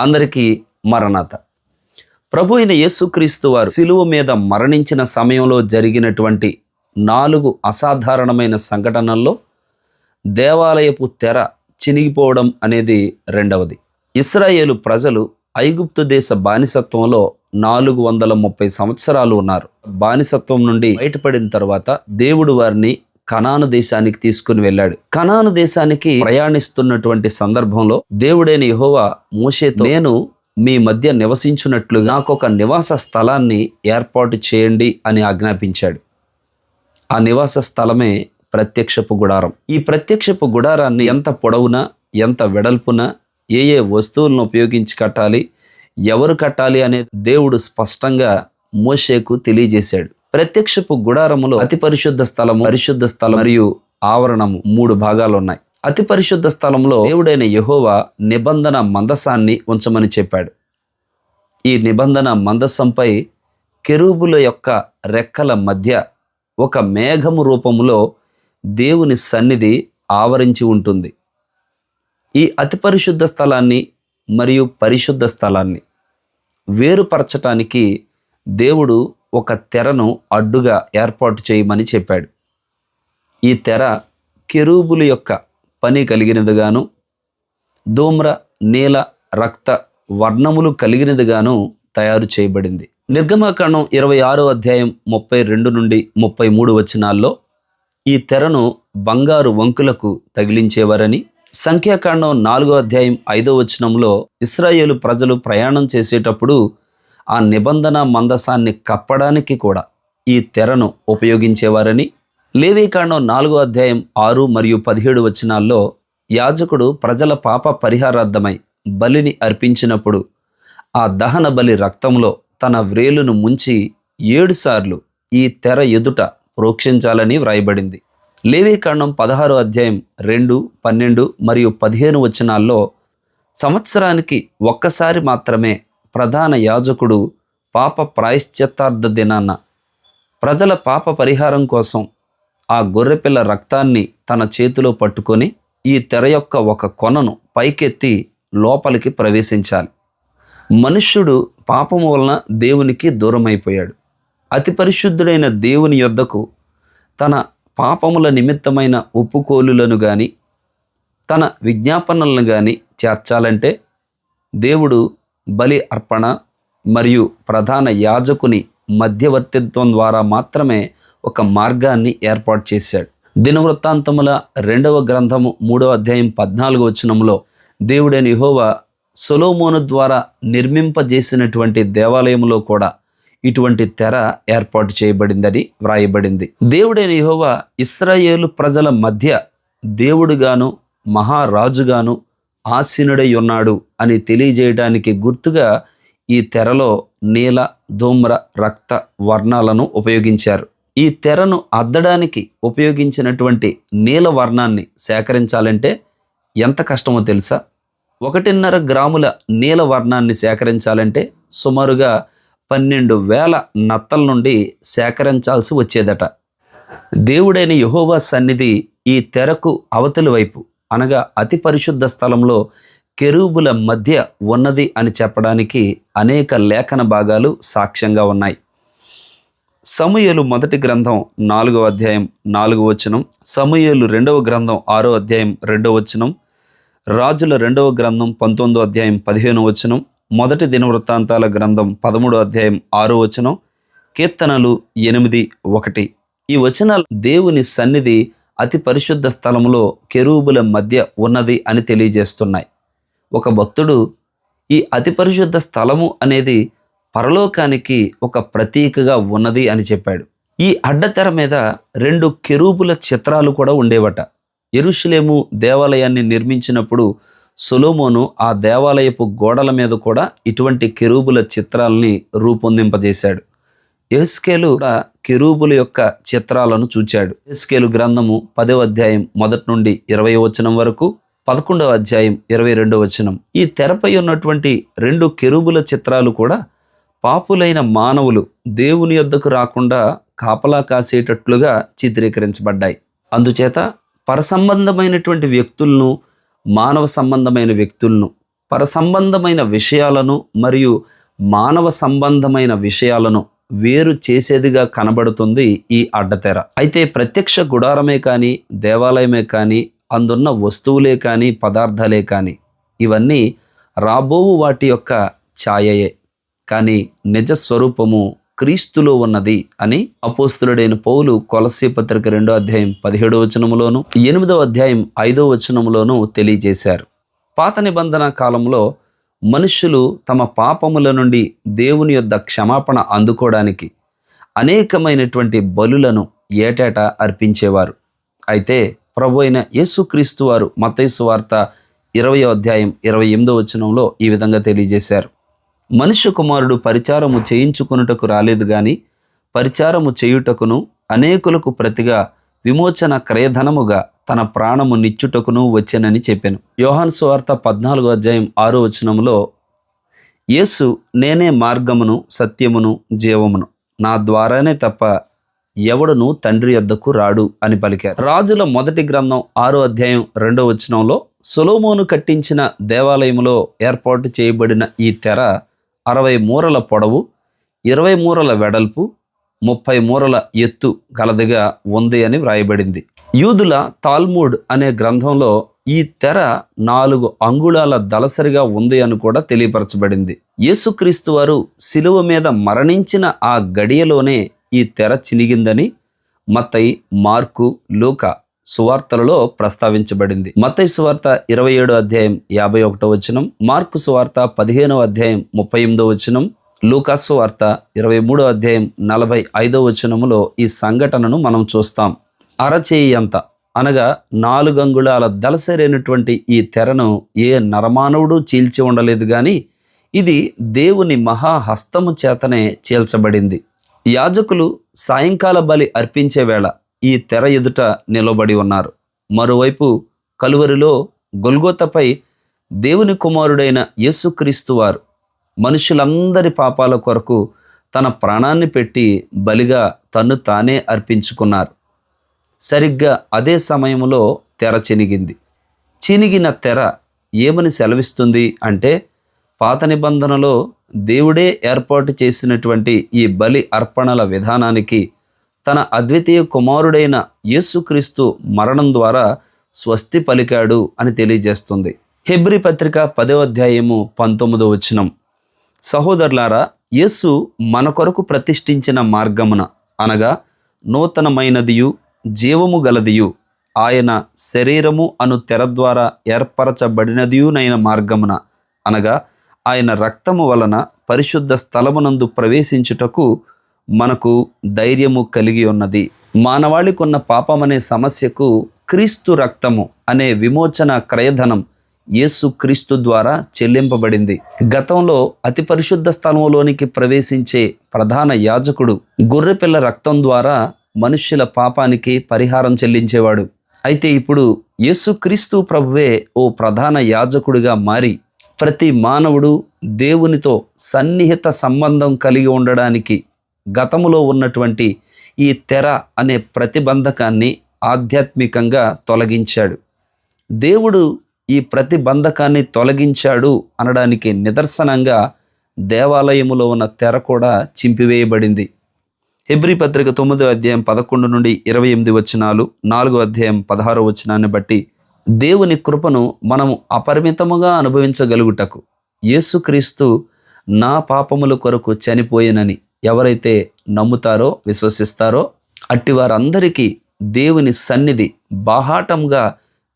అందరికీ మరణాత. ప్రభు అయిన యేసుక్రీస్తు వారు శిలువ మీద మరణించిన సమయంలో జరిగినటువంటి నాలుగు అసాధారణమైన సంఘటనల్లో దేవాలయపు తెర చినిగిపోవడం అనేది రెండవది. ఇస్రాయేలు ప్రజలు ఐగుప్తు దేశ బానిసత్వంలో నాలుగు వందల ముప్పై సంవత్సరాలు ఉన్నారు. బానిసత్వం నుండి బయటపడిన తర్వాత దేవుడు వారిని కనాను దేశానికి తీసుకుని వెళ్ళాడు. కనాను దేశానికి ప్రయాణిస్తున్నటువంటి సందర్భంలో దేవుడైన యహోవా మోషేతో నేను మీ మధ్య నివసించున్నట్లు నాకు ఒక నివాస స్థలాన్ని ఏర్పాటు చేయండి అని ఆజ్ఞాపించాడు. ఆ నివాస స్థలమే ప్రత్యక్షపు గుడారం. ఈ ప్రత్యక్షపు గుడారాన్ని ఎంత పొడవునా ఎంత వెడల్పున ఏ ఏ వస్తువులను ఉపయోగించి కట్టాలి ఎవరు కట్టాలి అనేది దేవుడు స్పష్టంగా మోషేకు తెలియజేశాడు. ప్రత్యక్షపు గుడారములో అతి పరిశుద్ధ స్థలము పరిశుద్ధ స్థలం మరియు ఆవరణము మూడు భాగాలు ఉన్నాయి అతి పరిశుద్ధ స్థలంలో దేవుడైన యెహోవా నిబంధన మందసాన్ని ఉంచమని చెప్పాడు. ఈ నిబంధన మందసంపై కెరూబుల యొక్క రెక్కల మధ్య ఒక మేఘము రూపములో దేవుని సన్నిధి ఆవరించి ఉంటుంది. ఈ అతి పరిశుద్ధ స్థలాన్ని మరియు పరిశుద్ధ స్థలాన్ని వేరుపరచటానికి దేవుడు ఒక తెరను అడ్డుగా ఏర్పాటు చేయమని చెప్పాడు. ఈ తెర కెరూబుల యొక్క పని కలిగినదిగాను ధూమ్ర నీల రక్త వర్ణములు కలిగినదిగాను తయారు చేయబడింది. నిర్గమాకాండం ఇరవై ఆరో అధ్యాయం ముప్పై రెండు నుండి ముప్పై మూడు వచనాల్లో ఈ తెరను బంగారు వంకులకు తగిలించేవారని సంఖ్యాకాండం నాలుగో అధ్యాయం ఐదో వచనంలో ఇస్రాయేలు ప్రజలు ప్రయాణం చేసేటప్పుడు ఆ నిబంధన మందసాన్ని కప్పడానికి కూడా ఈ తెరను ఉపయోగించేవారని లేవీకాండం నాలుగో అధ్యాయం ఆరు మరియు పదిహేడు వచనాల్లో యాజకుడు ప్రజల పాప పరిహారార్థమై బలిని అర్పించినప్పుడు ఆ దహన బలి రక్తంలో తన వ్రేలును ముంచి ఏడుసార్లు ఈ తెర ఎదుట ప్రోక్షించాలని వ్రాయబడింది. లేవీకాండం పదహారు అధ్యాయం రెండు పన్నెండు మరియు పదిహేను వచనాల్లో సంవత్సరానికి ఒక్కసారి మాత్రమే ప్రధాన యాజకుడు పాప ప్రాయశ్చిత్తార్థ దినాన ప్రజల పాప పరిహారం కోసం ఆ గొర్రెపిల్ల రక్తాన్ని తన చేతిలో పట్టుకొని ఈ తెర యొక్క ఒక కొనను పైకెత్తి లోపలికి ప్రవేశించాలి. మనుష్యుడు పాపము వలన దేవునికి దూరమైపోయాడు. అతి పరిశుద్ధుడైన దేవుని యొద్దకు తన పాపముల నిమిత్తమైన ఒప్పుకోలులను కానీ తన విజ్ఞాపనలను కానీ చేర్చాలంటే దేవుడు బలి అర్పణ మరియు ప్రధాన యాజకుని మధ్యవర్తిత్వం ద్వారా మాత్రమే ఒక మార్గాన్ని ఏర్పాటు చేశాడు. దినవృత్తాంతముల రెండవ గ్రంథము మూడవ అధ్యాయం పద్నాలుగు వచనంలో దేవుడైన యెహోవా సొలోమోను ద్వారా నిర్మింపజేసినటువంటి దేవాలయంలో కూడా ఇటువంటి తెర ఏర్పాటు చేయబడిందని వ్రాయబడింది. దేవుడైన యెహోవా ఇస్రాయేలు ప్రజల మధ్య దేవుడుగాను మహారాజుగాను ఆసీనుడై ఉన్నాడు అని తెలియజేయడానికి గుర్తుగా ఈ తెరలో నీల ధూమ్ర రక్త వర్ణాలను ఉపయోగించారు. ఈ తెరను అద్దడానికి ఉపయోగించినటువంటి నీల వర్ణాన్ని సేకరించాలంటే ఎంత కష్టమో తెలుసా? ఒకటిన్నర గ్రాముల నీల వర్ణాన్ని సేకరించాలంటే సుమారుగా పన్నెండు వేల నత్తల నుండి సేకరించాల్సి వచ్చేదట. దేవుడైన యహోవా సన్నిధి ఈ తెరకు అవతలి వైపు అనగా అతి పరిశుద్ధ స్థలంలో కెరూబుల మధ్య ఉన్నది అని చెప్పడానికి అనేక లేఖన భాగాలు సాక్ష్యంగా ఉన్నాయి. సమూయలు మొదటి గ్రంథం నాలుగవ అధ్యాయం నాలుగవ వచనం సమూయలు రెండవ గ్రంథం ఆరో అధ్యాయం రెండవ వచనం రాజుల రెండవ గ్రంథం పంతొమ్మిదో అధ్యాయం పదిహేను వచనం మొదటి దినవృత్తాంతాల గ్రంథం పదమూడో అధ్యాయం ఆరో వచనం కీర్తనలు ఎనిమిది ఒకటి. ఈ వచనాలు దేవుని సన్నిధి అతి పరిశుద్ధ స్థలంలో కెరూబుల మధ్య ఉన్నది అని తెలియజేస్తున్నాయి. ఒక భక్తుడు ఈ అతి పరిశుద్ధ స్థలము అనేది పరలోకానికి ఒక ప్రతీకగా ఉన్నది అని చెప్పాడు. ఈ అడ్డతెర మీద రెండు కెరూబుల చిత్రాలు కూడా ఉండేవట. ఎరుషులేము దేవాలయాన్ని నిర్మించినప్పుడు సొలోమోను ఆ దేవాలయపు గోడల మీద కూడా ఇటువంటి కెరూబుల చిత్రాలని రూపొందింపజేశాడు. ఎస్కేలు కూడా కెరూబుల యొక్క చిత్రాలను చూచాడు. ఎస్కేలు గ్రంథము పదవ అధ్యాయం మొదటి నుండి ఇరవై వచనం వరకు పదకొండవ అధ్యాయం ఇరవై రెండవ వచనం. ఈ తెరపై ఉన్నటువంటి రెండు కెరూబుల చిత్రాలు కూడా పాపులైన మానవులు దేవుని యొద్దకు రాకుండా కాపలా కాసేటట్లుగా చిత్రీకరించబడ్డాయి. అందుచేత పరసంబంధమైనటువంటి వ్యక్తులను మానవ సంబంధమైన వ్యక్తులను పరసంబంధమైన విషయాలను మరియు మానవ సంబంధమైన విషయాలను వేరు చేసేదిగా కనబడుతుంది ఈ అడ్డతెర. అయితే ప్రత్యక్ష గుడారమే కానీ దేవాలయమే కానీ అందున్న వస్తువులే కానీ పదార్థాలే కానీ ఇవన్నీ రాబోవు వాటి యొక్క ఛాయయే. కానీ నిజ స్వరూపము క్రీస్తులో ఉన్నది అని అపోస్తులుడైన పౌలు కొలసీ పత్రిక రెండో అధ్యాయం పదిహేడో వచనములోను ఎనిమిదో అధ్యాయం ఐదో వచనములోను తెలియజేశారు. పాత నిబంధన కాలంలో మనుషులు తమ పాపముల నుండి దేవుని యొద్ద క్షమాపణ అందుకోవడానికి అనేకమైనటువంటి బలులను ఏటేటా అర్పించేవారు. అయితే ప్రభు అయిన యేసుక్రీస్తు వారు మతైసు వార్త ఇరవై అధ్యాయం ఇరవై ఎనిమిదో వచనంలో ఈ విధంగా తెలియజేశారు. మనుష్య కుమారుడు పరిచారము చేయించుకొనుటకు రాలేదు గాని పరిచారము చేయుటకును అనేకులకు ప్రతిగా విమోచన క్రయధనముగా తన ప్రాణము నిచ్చుటకును వచ్చానని చెప్పాను. యోహాన్ సువార్త పద్నాలుగో అధ్యాయం ఆరో వచనములో యేసు నేనే మార్గమును సత్యమును జీవమును. నా ద్వారానే తప్ప ఎవడును తండ్రి యొద్దకు రాడు అని పలికారు. రాజుల మొదటి గ్రంథం ఆరో అధ్యాయం రెండో వచనంలో సొలోమోను కట్టించిన దేవాలయములో ఏర్పాటు చేయబడిన ఈ తెర అరవై మూరల పొడవు ఇరవై మూరల వెడల్పు ముప్పై మూరల ఎత్తు గలదిగా ఉంది అని వ్రాయబడింది. యూదుల తాల్మూడ్ అనే గ్రంథంలో ఈ తెర నాలుగు అంగుళాల దలసరిగా ఉంది అని కూడా తెలియపరచబడింది. యేసుక్రీస్తు వారు శిలువ మీద మరణించిన ఆ గడియలోనే ఈ తెర చినిగిందని మత్తై మార్కు లూక సువార్తలలో ప్రస్తావించబడింది. మత్తై సువార్త ఇరవై ఏడో అధ్యాయం యాభై ఒకటో వచనం మార్కు సువార్త పదిహేనవ అధ్యాయం ముప్పై ఎనిమిదో వచనం లూకాసు వార్త ఇరవై మూడో అధ్యాయం నలభై ఐదో వచనములో ఈ సంఘటనను మనం చూస్తాం. అరచేయి అంత అనగా నాలుగు అంగుళాల దలసరైనటువంటి ఈ తెరను ఏ నరమానవుడు చీల్చి ఉండలేదు కానీ ఇది దేవుని మహాహస్తము చేతనే చీల్చబడింది. యాజకులు సాయంకాల బలి అర్పించే వేళ ఈ తెర ఎదుట నిలబడి ఉన్నారు. మరోవైపు కలువరిలో గొల్గోతపై దేవుని కుమారుడైన యేసుక్రీస్తు వారు మనుషులందరి పాపాల కొరకు తన ప్రాణాన్ని పెట్టి బలిగా తన్ను తానే అర్పించుకున్నారు. సరిగ్గా అదే సమయంలో తెర చినిగింది. చినిగిన తెర ఏమని సెలవిస్తుంది అంటే పాత నిబంధనలో దేవుడే ఏర్పాటు చేసినటువంటి ఈ బలి అర్పణల విధానానికి తన అద్వితీయ కుమారుడైన యేసుక్రీస్తు మరణం ద్వారా స్వస్తి పలికాడు అని తెలియజేస్తుంది. హెబ్రి పత్రిక పదో అధ్యాయము పంతొమ్మిదో వచనం. సహోదరులారా యేసు మన కొరకు ప్రతిష్ఠించిన మార్గమున అనగా నూతనమైనదియు జీవము గలదియు ఆయన శరీరము అను తెర ద్వారా ఏర్పరచబడినదియునైన మార్గమున అనగా ఆయన రక్తము వలన పరిశుద్ధ స్థలమునందు ప్రవేశించుటకు మనకు ధైర్యము కలిగి ఉన్నది. మానవాళికున్న పాపమనే సమస్యకు క్రీస్తు రక్తము అనే విమోచన క్రయధనం యేసుక్రీస్తు ద్వారా చెల్లింపబడింది. గతంలో అతి పరిశుద్ధ స్థలంలోనికి ప్రవేశించే ప్రధాన యాజకుడు గొర్రెపిల్ల రక్తం ద్వారా మనుష్యుల పాపానికి పరిహారం చెల్లించేవాడు. అయితే ఇప్పుడు యేసుక్రీస్తు ప్రభువే ఓ ప్రధాన యాజకుడిగా మారి ప్రతి మానవుడు దేవునితో సన్నిహిత సంబంధం కలిగి ఉండడానికి గతములో ఉన్నటువంటి ఈ తెర అనే ప్రతిబంధకాన్ని ఆధ్యాత్మికంగా తొలగించాడు. దేవుడు ఈ ప్రతిబంధకాన్ని తొలగించాడు అనడానికి నిదర్శనంగా దేవాలయములో ఉన్న తెర కూడా చింపివేయబడింది. హెబ్రి పత్రిక తొమ్మిదో అధ్యాయం పదకొండు నుండి ఇరవై ఎనిమిది వచనాలు నాలుగో అధ్యాయం పదహారో వచనాన్ని బట్టి దేవుని కృపను మనము అపరిమితముగా అనుభవించగలుగుటకు యేసుక్రీస్తు నా పాపముల కొరకు చనిపోయినని ఎవరైతే నమ్ముతారో విశ్వసిస్తారో అట్టి వారందరికీ దేవుని సన్నిధి బాహాటంగా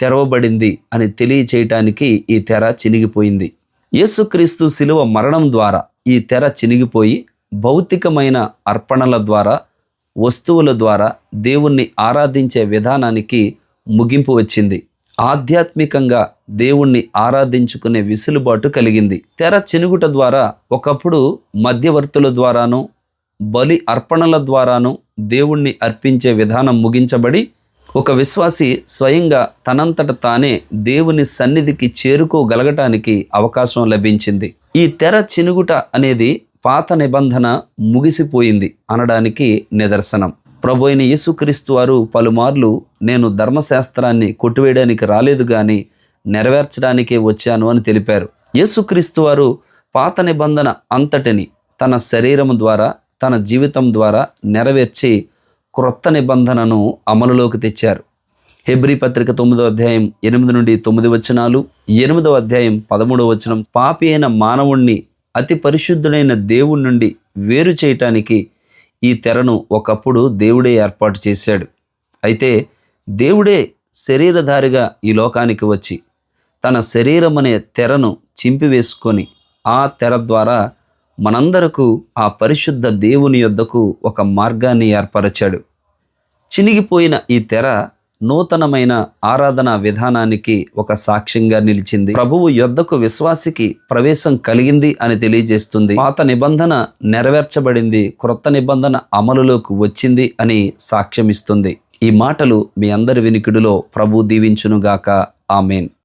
తెరవబడింది అని తెలియచేయటానికి ఈ తెర చినిగిపోయింది. యేసుక్రీస్తు శిలువ మరణం ద్వారా ఈ తెర చినిగిపోయి భౌతికమైన అర్పణల ద్వారా వస్తువుల ద్వారా దేవుణ్ణి ఆరాధించే విధానానికి ముగింపు వచ్చింది. ఆధ్యాత్మికంగా దేవుణ్ణి ఆరాధించుకునే విసులుబాటు కలిగింది. తెర చినుగుట ద్వారా ఒకప్పుడు మధ్యవర్తుల ద్వారాను బలి అర్పణల ద్వారాను దేవుణ్ణి అర్పించే విధానం ముగించబడి ఒక విశ్వాసి స్వయంగా తనంతట తానే దేవుని సన్నిధికి చేరుకోగలగటానికి అవకాశం లభించింది. ఈ తెర చినుగుట అనేది పాత నిబంధన ముగిసిపోయింది అనడానికి నిదర్శనం. ప్రభు అయిన యేసుక్రీస్తు వారు పలుమార్లు నేను ధర్మశాస్త్రాన్ని కొట్టివేయడానికి రాలేదు కానీ నెరవేర్చడానికే వచ్చాను అని తెలిపారు. యేసుక్రీస్తు వారు పాత నిబంధన అంతటిని తన శరీరం ద్వారా తన జీవితం ద్వారా నెరవేర్చి క్రొత్త నిబంధనను అమలులోకి తెచ్చారు. హెబ్రీ పత్రిక తొమ్మిదో అధ్యాయం ఎనిమిది నుండి తొమ్మిది వచనాలు ఎనిమిదో అధ్యాయం పదమూడవ వచనం పాపి అయిన మానవుణ్ణి అతి పరిశుద్ధుడైన దేవుడి నుండి వేరు చేయటానికి ఈ తెరను ఒకప్పుడు దేవుడే ఏర్పాటు చేశాడు. అయితే దేవుడే శరీరధారిగా ఈ లోకానికి వచ్చి తన శరీరం అనే తెరను చింపివేసుకొని ఆ తెర ద్వారా మనందరకు ఆ పరిశుద్ధ దేవుని యొద్దకు ఒక మార్గాన్ని ఏర్పరచాడు. చినిగిపోయిన ఈ తెర నూతనమైన ఆరాధన విధానానికి ఒక సాక్ష్యంగా నిలిచింది. ప్రభువు యొద్దకు విశ్వాసికి ప్రవేశం కలిగింది అని తెలియజేస్తుంది. పాత నిబంధన నెరవేర్చబడింది క్రొత్త నిబంధన అమలులోకి వచ్చింది అని సాక్ష్యమిస్తుంది. ఈ మాటలు మీ అందరి వినికిడిలో ప్రభు దీవించునుగాక. ఆమెన్.